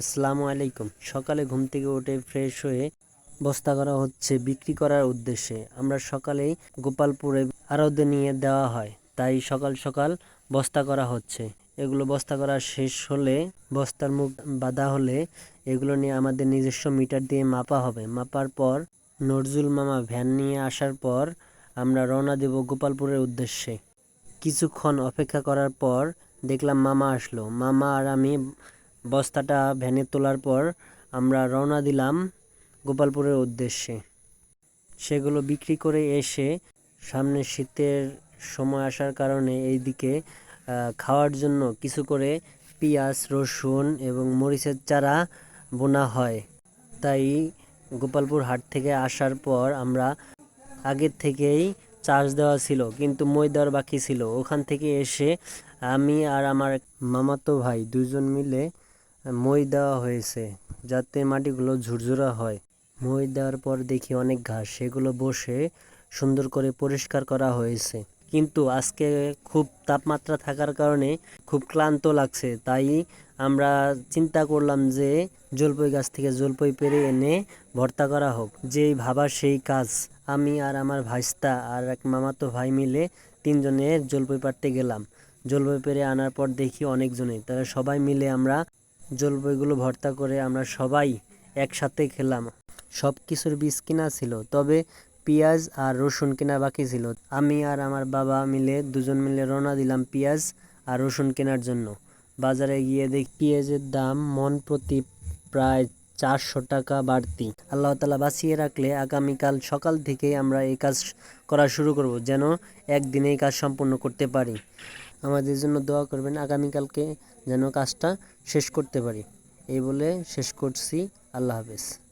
আসসালামু আলাইকুম। সকালে ঘুম থেকে উঠে ফ্রেশ হয়ে বস্তা করা হচ্ছে বিক্রি করার উদ্দেশ্যে। আমরা সকালেই গোপালপুরে আড়তে নিয়ে দেওয়া হয়, তাই সকাল সকাল বস্তা করা হচ্ছে। এগুলো বস্তা করা শেষ হলে বস্তার মুখ বাঁধা হলে এগুলো নিয়ে আমাদের নিজস্ব মিটার দিয়ে মাপা হবে। মাপার পর নজরুল মামা ভ্যান নিয়ে আসার পর আমরা রওনা দেব গোপালপুরের উদ্দেশ্যে। কিছুক্ষণ অপেক্ষা করার পর দেখলাম মামা আসলো। মামা আর আমি বস্তাটা ভ্যানে তোলার পর আমরা রওনা দিলাম গোপালপুরের উদ্দেশ্যে। সেগুলো বিক্রি করে এসে সামনে শীতের সময় আসার কারণে এইদিকে আহ, খাওয়ার জন্য কিছু করে পেঁয়াজ রসুন এবং মরিচের চারা বোনা হয়। তাই গোপালপুর হাট থেকে আসার পর আমরা আগের থেকেই চার্জ দেওয়া ছিল কিন্তু মই দেওয়ার বাকি ছিল। ওখান থেকে এসে আমি আর আমার মামাতো ভাই দুজন মিলে মই দেওয়া হয়েছে যাতে মাটিগুলো ঝুরঝুরা হয়। মই দেওয়ার পর দেখি অনেক ঘাস, সেগুলো বসে সুন্দর করে পরিষ্কার করা হয়েছে। কিন্তু আজকে খুব তাপমাত্রা থাকার কারণে খুব ক্লান্ত লাগছে। তাই আমরা চিন্তা করলাম যে জলপই গাছ থেকে জলপই পেরে এনে ভর্তা করা হোক। যেই ভাবা সেই কাজ। আমি আর আমার ভাইস্তা আর এক মামাতো ভাই মিলে তিনজনে জলপই পাড়তে গেলাম। জলপই পেরে আনার পর দেখি অনেকজনে। তারা সবাই মিলে আমরা জলপইগুলো ভর্তা করে আমরা সবাই একসাথে খেলাম। সব কিছুর বীজ কিনা ছিল, তবে পেঁয়াজ আর রসুন কেনা বাকি ছিল। আমি আর আমার বাবা মিলে, দুজন মিলে রওনা দিলাম পেঁয়াজ আর রসুন কেনার জন্য। বাজারে গিয়ে দেখি পেঁয়াজের দাম মন প্রতি প্রায় চারশো টাকা বাড়তি। আল্লাহ তালা বাঁচিয়ে রাখলে আগামীকাল সকাল থেকেই আমরা এই কাজ করা শুরু করব, যেন একদিনে এই কাজ সম্পূর্ণ করতে পারি। আমাদের জন্য দোয়া করবেন, আগামীকালকে যেন কাজটা শেষ করতে পারি। এই বলে শেষ করছি। আল্লাহ হাফেজ।